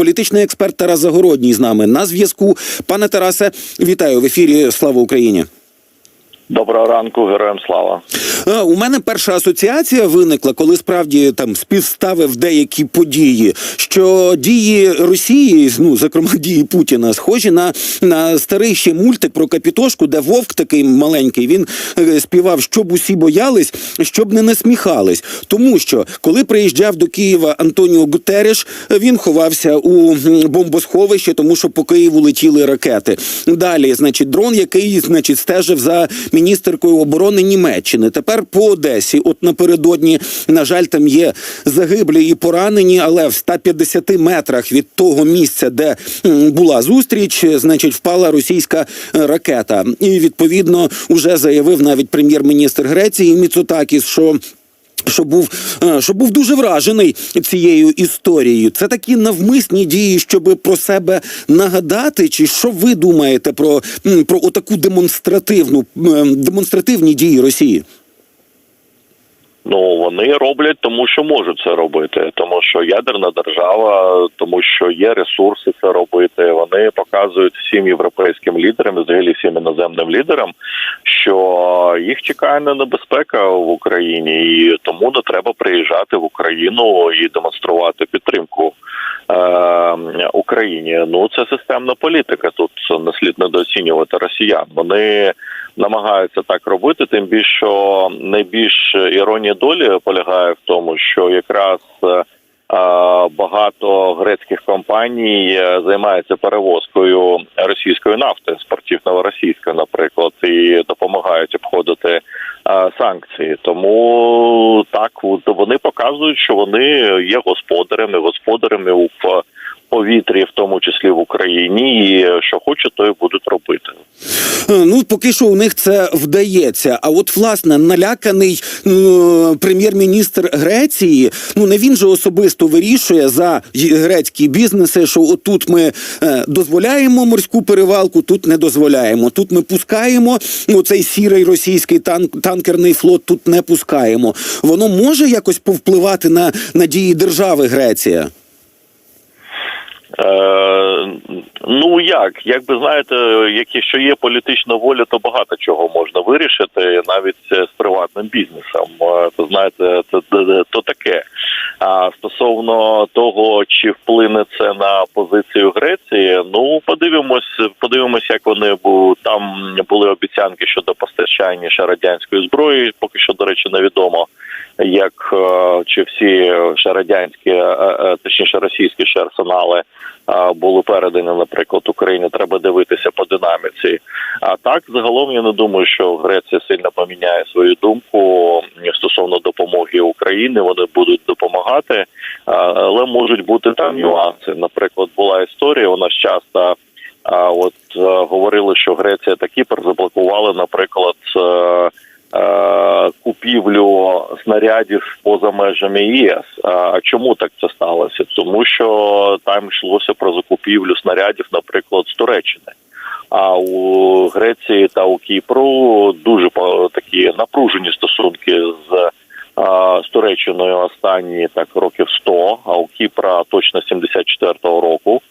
політичний експерт Тарас Загородній з нами на зв'язку. Пане Тарасе, вітаю в ефірі. Слава Україні. Доброго ранку, героям слава. У мене перша асоціація виникла, коли справді там співставив деякі події, що дії Росії, ну зокрема дії Путіна, схожі на, на старий ще мультик про капітошку, де вовк такий маленький він е, співав, щоб усі боялись, щоб не насміхались. Тому що коли приїжджав до Києва Антоніо Гутереш, він ховався у м, бомбосховище, тому що по Києву летіли ракети. Далі, значить, дрон, який значить стежив за міністеркою оборони Німеччини. Тепер по Одесі, от напередодні, на жаль, там є загиблі і поранені, але в 150 метрах від того місця, де була зустріч, значить, впала російська ракета. І відповідно вже заявив навіть прем'єр-міністр Греції Міцотакіс, що. Що був, е, що був дуже вражений цією історією. Це такі навмисні дії, щоб про себе нагадати. Чи що ви думаєте про, про отаку демонстративну демонстративні дії Росії? Ну вони роблять, тому що можуть це робити, тому що ядерна держава, тому що є ресурси це робити. Вони показують всім європейським лідерам, взагалі всім іноземним лідерам, що їх чекає небезпека в Україні, і тому не треба приїжджати в Україну і демонструвати підтримку. Е, Україні ну це системна політика. Тут не слід недооцінювати росіян. Вони намагаються так робити. Тим більше що найбільш іронія долі полягає в тому, що якраз е, багато грецьких компаній е, займаються перевозкою російської нафти, спортивно-російської, наприклад, і допомагають обходити санкції. Тому так вони показують, що вони є господарями, господарями п- повітрі, в тому числі в Україні, і що хочуть, то і будуть робити. Е, Ну, поки що у них це вдається. А от власне наляканий ну, прем'єр-міністр Греції, ну не він же особисто вирішує за грецькі бізнеси, що отут ми е, дозволяємо морську перевалку, тут не дозволяємо. Тут ми пускаємо ну, цей сірий російський танк, танкерний флот, тут не пускаємо. Воно може якось повпливати на, на дії держави Греція. Е, ну як, якби знаєте, якщо є політична воля, то багато чого можна вирішити, навіть е, з приватним бізнесом. Е, То знаєте, це це- то таке. А стосовно того, чи вплине це на позицію Греції, ну подивимось, подивимось, як вони бу там були обіцянки щодо постачання ще радянської зброї. Поки що, до речі, невідомо як е, чи всі ще радянські, е, е, точніше російські ще арсенали були передані, наприклад, Україні. Треба дивитися по динаміці. А так, загалом, я не думаю, що Греція сильно поміняє свою думку стосовно допомоги Україні. Вони будуть допомагати, але можуть бути там нюанси. Наприклад, була історія. У нас часто. А от говорили, що Греція та Кіпр заблокували, наприклад, купівлю снарядів поза межами ЄС. А чому так це сталося? Тому що там йшлося про закупівлю снарядів, наприклад, з Туреччини. А у Греції та у Кіпру дуже такі напружені стосунки з. а, З Туреччиною останні так років 100, а у Кіпра точно 74-го року.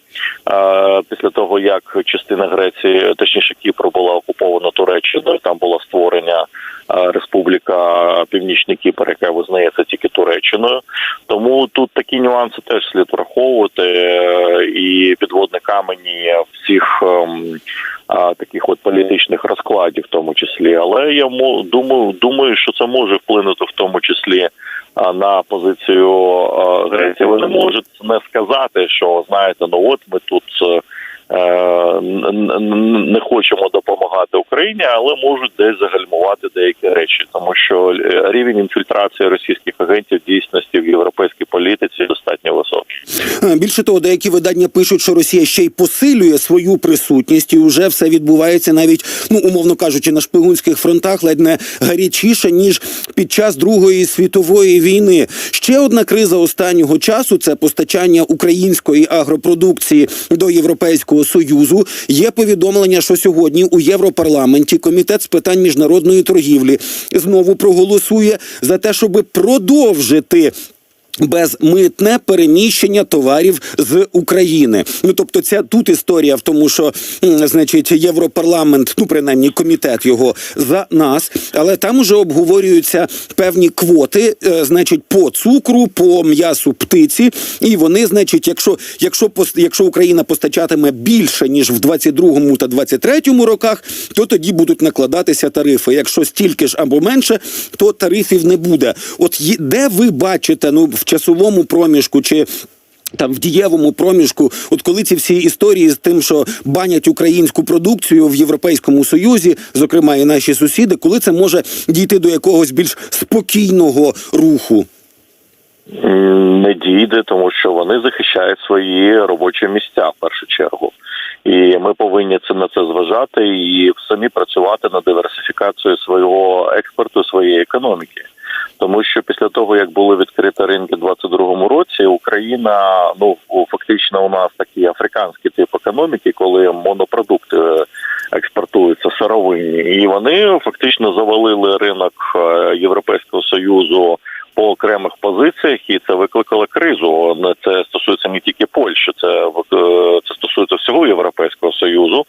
Після того як частина Греції, точніше Кіпру, була окупована Туреччиною, там було створення Республіка Північний Кіпр, яка визнається тільки Туреччиною. Тому тут такі нюанси теж слід враховувати е, і підводні камені всіх ем, таких от політичних розкладів, в тому числі. Але я думаю, думаю, що це може вплинути в тому числі на позицію Греції. Вони можуть не сказати, що знаєте, ну от ми тут. Не хочемо допомагати Україні, але можуть десь загальмувати деякі речі, тому що е, рівень інфільтрації російських агентів дійсності в європейській політиці достатньо високий. Е, Більше того, деякі видання пишуть, що Росія ще й посилює свою присутність, і вже все відбувається навіть, ну умовно кажучи, на шпигунських фронтах ледь не гарячіше ніж під час Другої світової війни. Ще одна криза останнього часу це постачання української агропродукції до Європейського союзу. Є повідомлення, що сьогодні у Європарламенті комітет з питань міжнародної торгівлі знову проголосує за те, щоб продовжити Безмитне переміщення товарів з України. Ну тобто, ця тут історія в тому, що значить Європарламент, ну принаймні комітет його за нас, але там уже обговорюються певні квоти, е, значить, по цукру, по м'ясу птиці, і вони, значить, якщо якщо якщо Україна постачатиме більше ніж в 22-му та 23-му роках, то тоді будуть накладатися тарифи. Якщо стільки ж або менше, то тарифів не буде. От де ви бачите, ну в часовому проміжку чи. Там в дієвому проміжку, от коли ці всі історії з тим, що банять українську продукцію в Європейському Союзі, зокрема і наші сусіди, коли це може дійти до якогось більш спокійного руху? Не дійде, тому що вони захищають свої робочі місця в першу чергу. І ми повинні це на це зважати і самі працювати над диверсифікацією свого експорту, своєї економіки. Тому що після того, як були відкриті ринки в 22-му році, Україна ну фактично у нас такий африканський тип економіки, коли монопродукти е, експортуються сировинні, і вони фактично завалили ринок е, Європейського союзу по окремих позиціях, і це викликало кризу. Не- Це стосується не тільки Польщі, це е, це стосується всього Європейського союзу,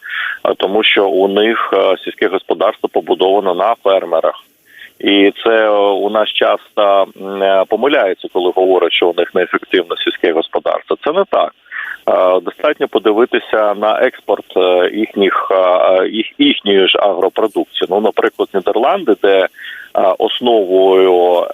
тому, що у них е, сільське господарство побудовано на фермерах. І це е, у нас часто е, помиляється, коли говорять, що у них неефективне сільське господарство. Це не так. Е, Достатньо подивитися на експорт їхніх їх їхньої ж агропродукції. Ну, наприклад, Нідерланди, де основою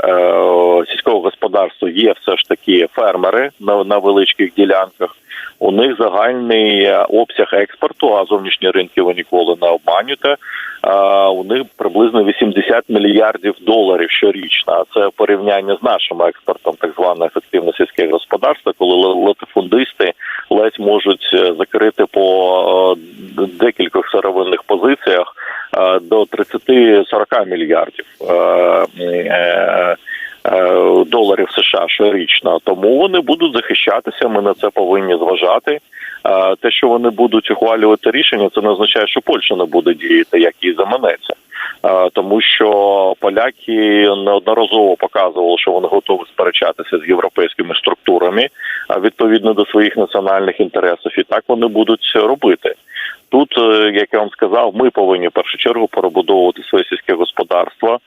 сільського господарства є все ж таки фермери на величких ділянках. У них загальний е, обсяг експорту, а зовнішні ринки ви ніколи не обманюєте. е, У них приблизно 80 мільярдів доларів щорічно. Це порівняння з нашим експортом, так зване ефективне сільське господарство, коли латифундисти ледь можуть е, закрити по декількох сировинних позиціях до 30-40 мільярдів. Е, Доларів США щорічно, тому вони будуть захищатися. Ми на це повинні зважати. Е, Те, що вони будуть ухвалювати рішення, це не означає, що Польща не буде діяти, як їй заманеться. Е, Тому що поляки неодноразово показували, що вони готові сперечатися з європейськими структурами відповідно до своїх національних інтересів, і так вони будуть робити. Тут, як я вам сказав, ми повинні в першу чергу перебудовувати своє сільське господарство,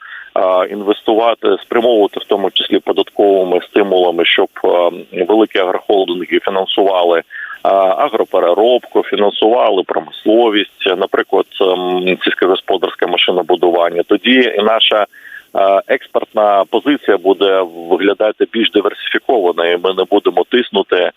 інвестувати, спрямовувати в тому числі податковими стимулами, щоб великі агрохолдинги фінансували агропереробку, фінансували промисловість, наприклад, ем, сільськогосподарське машинобудування. Тоді і наша експортна позиція буде виглядати більш диверсифікованою. Ми не будемо тиснути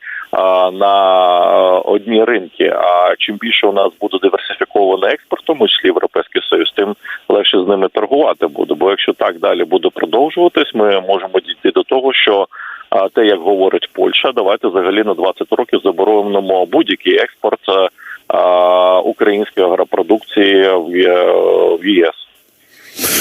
на е, одні ринки. А чим більше у нас буде диверсифікований експорт, в тому числі Європейський Союз, тим легше з ними торгувати буде. Бо якщо так далі буде продовжуватись, ми можемо дійти до того, що те, як говорить Польща, давайте взагалі на 20 років заборонимо будь-який експорт е, української агропродукції в в ЄС.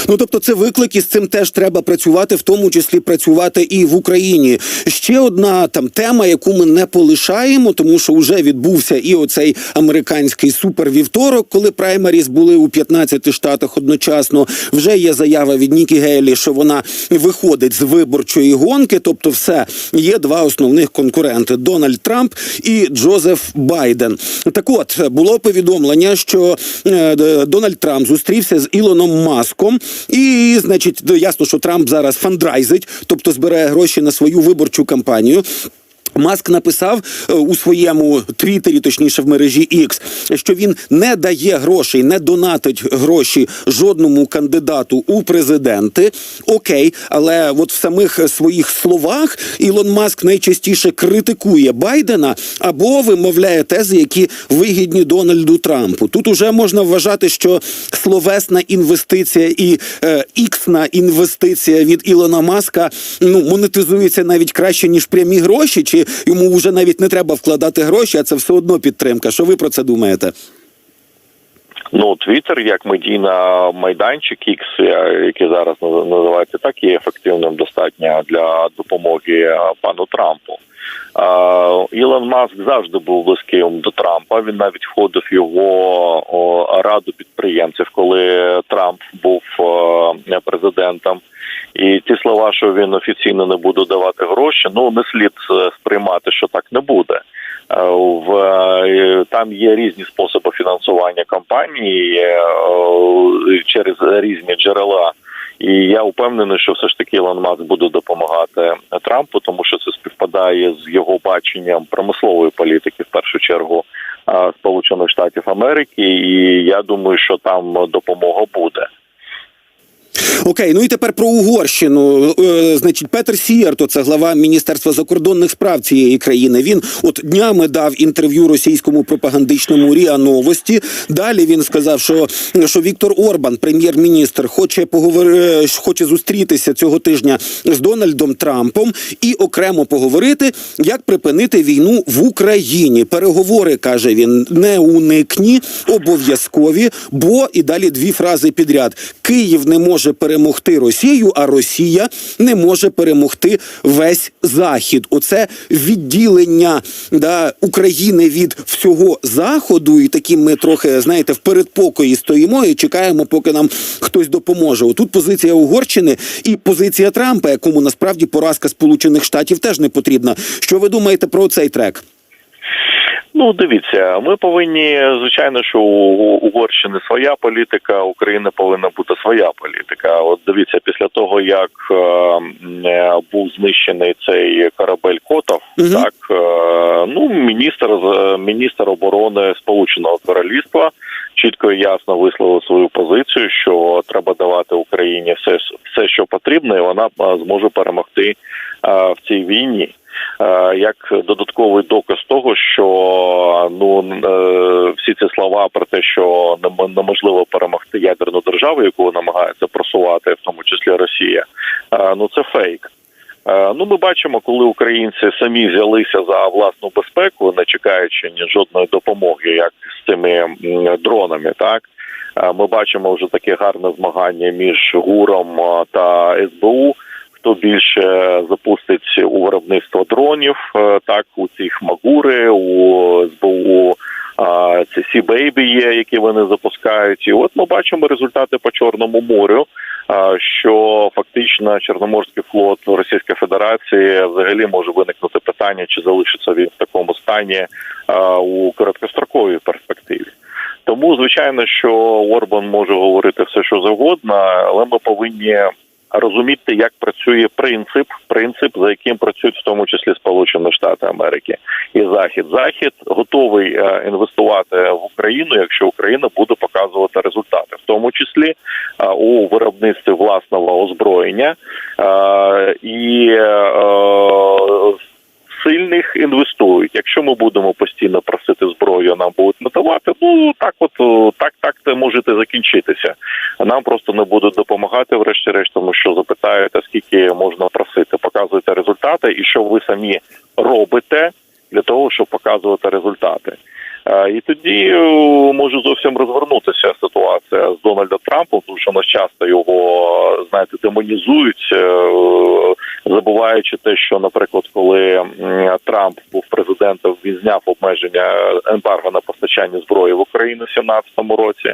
Ну тобто, це виклик, і з цим теж треба працювати, в тому числі працювати і в Україні. Ще одна там тема, яку ми не полишаємо, тому що вже відбувся і оцей американський супервівторок, коли праймаріс були у 15 штатах одночасно. Вже є заява від Нікі Гейлі, що вона виходить з виборчої гонки. Тобто, все є два основних конкуренти: Дональд Трамп і Джозеф Байден. Так, от було повідомлення, що е, Дональд Трамп зустрівся з Ілоном Маском, і, значить, ясно, що Трамп зараз фандрайзить, тобто збирає гроші на свою виборчу кампанію. Маск написав е, у своєму твіттері, точніше в мережі X, що він не дає грошей, не донатить гроші жодному кандидату у президенти. Окей, але от в самих своїх словах Ілон Маск найчастіше критикує Байдена або вимовляє тези, які вигідні Дональду Трампу. Тут уже можна вважати, що словесна інвестиція і е, іксна інвестиція від Ілона Маска ну монетизується навіть краще ніж прямі гроші, чи йому вже навіть не треба вкладати гроші, а це все одно підтримка. Що ви про це думаєте? Ну, Твіттер як медійна майданчик X, який зараз називається так, є ефективним достатньо для допомоги е, пану Трампу. Е, Ілон Маск завжди був близьким до Трампа. Він навіть входив його раду підприємців, коли Трамп був е, президентом. І ті слова, що він офіційно не буде давати гроші, ну не слід е, сприймати, що так не буде. Е, В е, там є різні способи фінансування кампанії через різні джерела. І я впевнений, що все ж таки Ілон Маск буде допомагати Трампу, тому що це співпадає з його баченням промислової політики в першу чергу Сполучених Штатів Америки. І я думаю, що там допомога буде. Окей, ну і тепер про Угорщину. Е, значить, Петер Сієрто, це глава Міністерства закордонних справ цієї країни. Він от днями дав інтерв'ю російському пропагандичному Ріа Новості. Далі він сказав, що, що Віктор Орбан, прем'єр-міністр, хоче поговори, хоче зустрітися цього тижня з Дональдом Трампом і окремо поговорити, як припинити війну в Україні. Переговори каже він не уникні, обов'язкові, бо і далі дві фрази підряд: Київ не може перемогти Росію, а Росія не може перемогти весь захід. Оце відділення да, України від всього заходу, і такі ми трохи знаєте в передпокої стоїмо і чекаємо, поки нам хтось допоможе. Отут позиція Угорщини і позиція Трампа, якому насправді поразка Сполучених Штатів теж не потрібна. Що ви думаєте про цей трек? Ну, дивіться, ми повинні, звичайно, що у Угорщини своя політика, України повинна бути своя політика. От дивіться, після того як е, е, був знищений цей корабель Котов, Мгм. так е, ну міністр міністр оборони Сполученого Королівства чітко і ясно висловив свою позицію, що треба давати Україні все, все що потрібно, і вона е, зможе перемогти е, в цій війні. Е, як додатковий доказ того, що ну е, всі ці слова про те, що нем- неможливо перемогти ядерну державу, яку намагається просувати, в тому числі Росія, е, ну це фейк. Ну, ми бачимо, коли українці самі взялися за власну безпеку, не чекаючи ні жодної допомоги, як з цими дронами, так ми бачимо вже таке гарне змагання між ГУРом та СБУ. Хто більше запустить у виробництво дронів, е, так у цих Магури, у СБУ а, Сі Бейбі є, які вони запускають. І от ми бачимо результати по Чорному морю. Що фактично Чорноморський флот Російської Федерації взагалі може виникнути питання, чи залишиться він в такому стані у короткостроковій перспективі. Тому звичайно, що Орбан може говорити все, що завгодно, але ми повинні розуміти, як працює принцип, принцип, за яким працюють в тому числі Сполучені Штати Америки і Захід. Захід готовий е, інвестувати в Україну, якщо Україна буде показувати результати, в тому числі е, у виробництві власного озброєння е, і сильних інвестують. Якщо ми будемо постійно просити зброю, нам будуть надавати. Ну так, от так, так це може і закінчитися. Нам просто не будуть допомагати, врешті-решт, тому що запитають, а скільки можна просити, показуйте результати, і що ви самі робите для того, щоб показувати результати. Е, І тоді о, може зовсім розвернутися ситуація з Дональдом Трампом, тому що нас часто його знаєте демонізують, е, забуваючи те, що, наприклад, коли Трамп був президентом, він зняв обмеження ембарго на постачання зброї в Україну в 2017 році.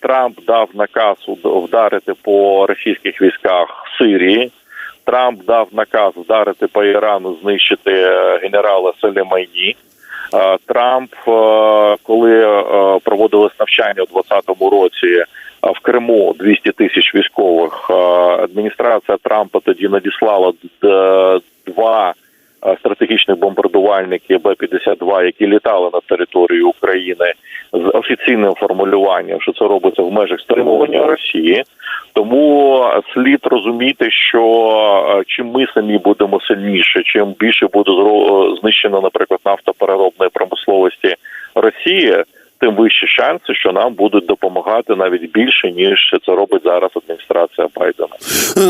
Трамп дав наказ вдарити по російських військах Сирії. Трамп дав наказ вдарити по Ірану, знищити е, генерала Солімайні. Е, Трамп, е, коли проводили проводилось навчання у 2020 році е, в Криму 200 тисяч військових, е, адміністрація Трампа тоді надіслала два е, стратегічних бомбардувальників Б-52, які літали на територію України з офіційним формулюванням, що це робиться в межах стримування Росії. Тому слід розуміти, що е, чим ми самі будемо сильніше, чим більше буде знищено, наприклад, нафтопереробної промисловості Росії, тим вищі шанси, що нам будуть допомагати навіть більше ніж це робить зараз адміністрація Байдена.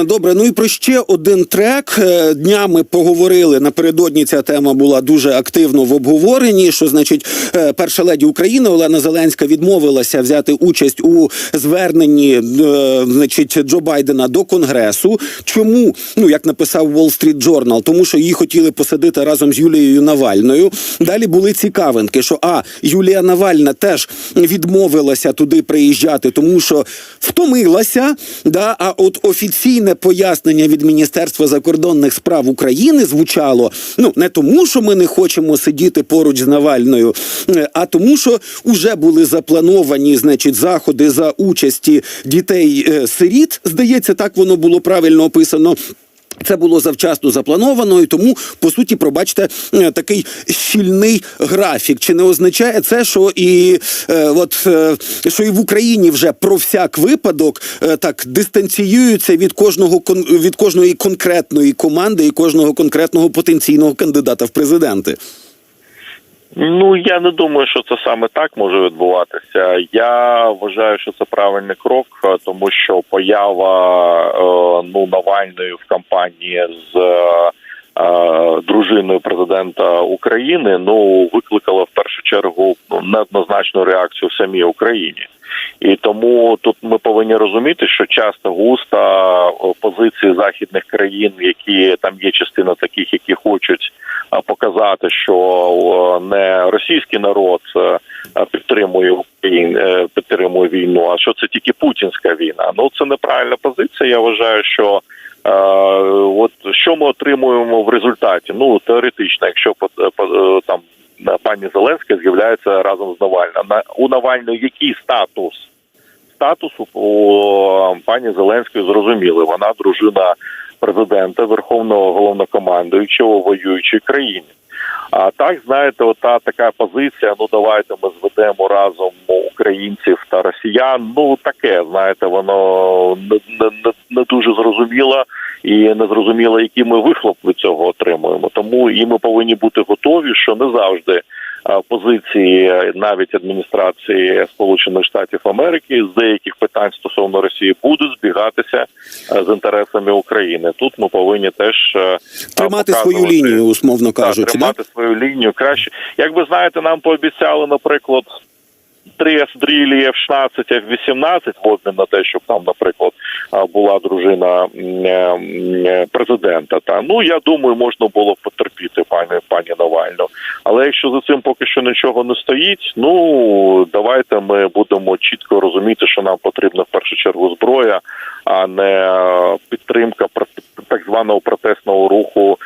Е, Добре, ну і про ще один трек. Е, Днями поговорили напередодні. Ця тема була дуже активно в обговоренні. Що значить, е, перша леді України Олена Зеленська відмовилася взяти участь у зверненні, значить, Джо Байдена до конгресу. Чому? Ну як написав Wall Street Journal, тому що її хотіли посадити разом з Юлією Навальною. Далі були цікавинки, що а Юлія Навальна теж відмовилася туди приїжджати, тому що втомилася. Да, а от офіційне пояснення від Міністерства закордонних справ України звучало ну не тому, що ми не хочемо сидіти поруч з Навальною, е, а тому, що вже були заплановані, значить, заходи за участі дітей е, сиріт. Здається, так воно було правильно описано. Це було завчасно заплановано, і тому по суті, пробачте, е, такий щільний графік. Чи не означає це, що і е, от е, що і в Україні вже про всяк випадок е, так дистанціюються від кожного від кожної конкретної команди і кожного конкретного потенційного кандидата в президенти? Ну я не думаю, що це саме так може відбуватися. Я вважаю, що це правильний крок, е, тому що поява е, ну Навальної в кампанії з е, дружиною президента України ну викликала в першу чергу ну, неоднозначну реакцію в самій Україні. І тому тут ми повинні розуміти, що часто густо е, позиції західних країн, які там є частина таких, які хочуть е, показати, що е, не російський народ е, підтримує Україн, е, підтримує війну, а що це тільки путінська війна. Ну це неправильна позиція. Я вважаю, що е, от що ми отримуємо в результаті. Ну теоретично, якщо по- там пані Зеленська з'являється разом з Навальним. На у Навальної який статус? Статус у пані Зеленської зрозуміли. Вона дружина президента, верховного головнокомандуючого воюючої країни. А так, знаєте, ота така позиція. Ну давайте ми зведемо разом українців та росіян. Ну таке, знаєте, воно не, не, не, дуже зрозуміло і не зрозуміло, який ми вихлоп від цього отримуємо. Тому і ми повинні бути готові, що не завжди позиції навіть адміністрації Сполучених Штатів Америки з деяких питань стосовно Росії будуть збігатися з інтересами України. Тут ми повинні теж Тримати свою лінію, умовно кажучи, да? тримати свою лінію краще. Як ви знаєте, нам пообіцяли, наприклад, три ескадрилі F-16, F-18 в обмін на те, щоб там, наприклад, була дружина президента. Та ну я думаю, можна було потерпіти пані пані Навальну. Але якщо за цим поки що нічого не стоїть, ну давайте ми будемо чітко розуміти, що нам потрібна в першу чергу зброя, а не підтримка так званого протестного руху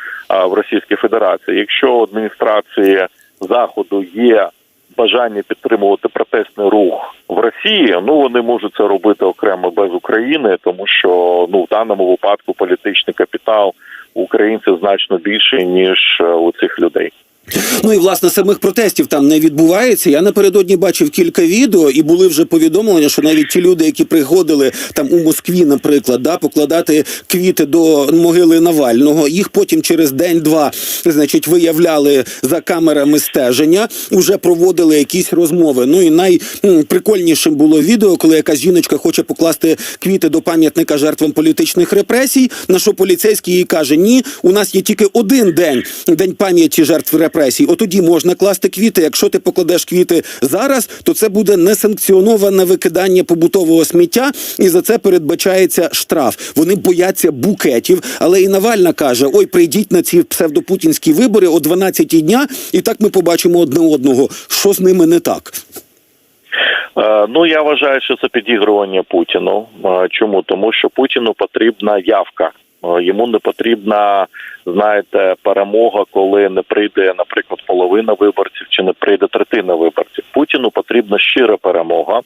в Російській Федерації. Якщо адміністрації заходу є бажання підтримувати протестний рух в Росії, ну вони можуть це робити окремо без України, тому що ну в даному випадку політичний капітал українців значно більший ніж е, у цих людей. Ну і власне самих протестів там не відбувається. Я напередодні бачив кілька відео, і були вже повідомлення, що навіть ті люди, які приходили там у Москві, наприклад, да, покладати квіти до могили Навального, їх потім через день-два, значить, виявляли за камерами стеження, уже проводили якісь розмови. Ну і найприкольнішим було відео, коли якась жіночка хоче покласти квіти до пам'ятника жертвам політичних репресій. На що поліцейський їй каже: Ні, у нас є тільки один день день пам'яті жертв репресій. От тоді можна класти квіти. Якщо ти покладеш квіти зараз, то це буде несанкціоноване викидання побутового сміття, і за це передбачається штраф. Вони бояться букетів. Але і Навальна каже: Ой, прийдіть на ці псевдопутінські вибори о 12-й дня, і так ми побачимо одне одного. Що з ними не так? Е, Ну я вважаю, що це підігрування Путіну. Е, Чому тому, що Путіну потрібна явка. Е, Йому не потрібна, знаєте, перемога, коли не прийде, наприклад, половина виборців чи не прийде третина виборців. Путіну потрібна щира перемога.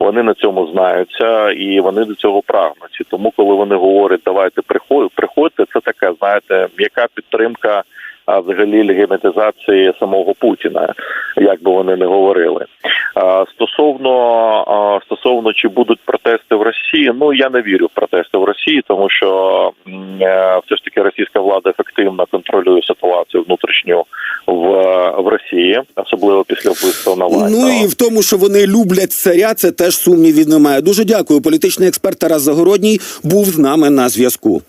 Вони на цьому знаються і вони до цього прагнуть. І тому, коли вони говорять, давайте приходь- приходьте, це така, знаєте, м'яка підтримка. А взагалі легімітизації самого Путіна, як би вони не говорили. А, Стосовно стосовно чи будуть протести в Росії, ну я не вірю в протести в Росії, тому що е, все ж таки російська влада ефективно контролює ситуацію внутрішню в, в Росії, особливо після вбивства Навального. Ну і в тому, що вони люблять царя, це теж сумнівів немає. Дуже дякую. Політичний експерт Тарас Загородній був з нами на зв'язку.